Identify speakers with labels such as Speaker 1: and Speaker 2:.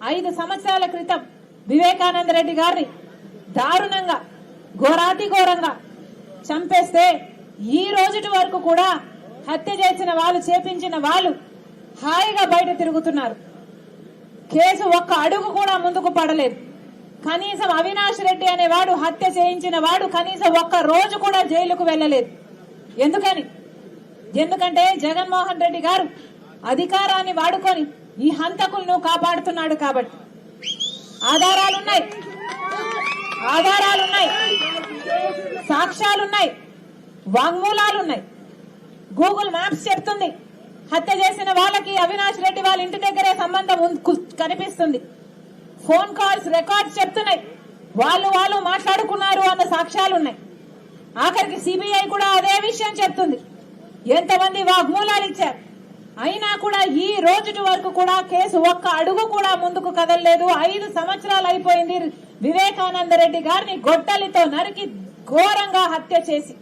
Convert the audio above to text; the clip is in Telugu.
Speaker 1: ఐదు సంవత్సరాల క్రితం వివేకానంద రెడ్డి గారిని దారుణంగా ఘోరాతి ఘోరంగా చంపేస్తే ఈ రోజుటి వరకు కూడా హత్య చేసిన వాళ్ళు చేపించిన వాళ్ళు హాయిగా బయట తిరుగుతున్నారు. కేసు ఒక్క అడుగు కూడా ముందుకు పడలేదు. కనీసం అవినాష్ రెడ్డి అనేవాడు హత్య చేయించిన వాడు కనీసం ఒక్క రోజు కూడా జైలుకు వెళ్ళలేదు. ఎందుకని? ఎందుకంటే జగన్మోహన్ రెడ్డి గారు అధికారాన్ని వాడుకొని ఈ హంతకులను కాపాడుతున్నాడు కాబట్టి. ఆధారాలున్నాయి. ఆధారాలున్నాయి. సాక్ష్యాలున్నాయి. వాంగ్మూలాలున్నాయి. గూగుల్ మ్యాప్స్ చెప్తుంది. హత్య చేసిన వాళ్ళకి అవినాష్ రెడ్డి వాళ్ళ ఇంటి దగ్గరే సంబంధం కనిపిస్తుంది. ఫోన్ కాల్స్ రికార్డ్స్ చెప్తున్నాయి. వాళ్ళు వాళ్ళు మాట్లాడుకున్నారు అన్న సాక్ష్యాలున్నాయి. ఆఖరికి సిబిఐ కూడా అదే విషయం చెప్తుంది. ఎంతమంది వాగ్మూలాలు ఇచ్చారు? అయినా కూడా ఈ రోజుటి వరకు కూడా కేసు ఒక్క అడుగు కూడా ముందుకు కదలలేదు. ఐదు సంవత్సరాలు అయిపోయింది వివేకానంద రెడ్డి గారిని గొడ్డలితో నరికి ఘోరంగా హత్య చేసి.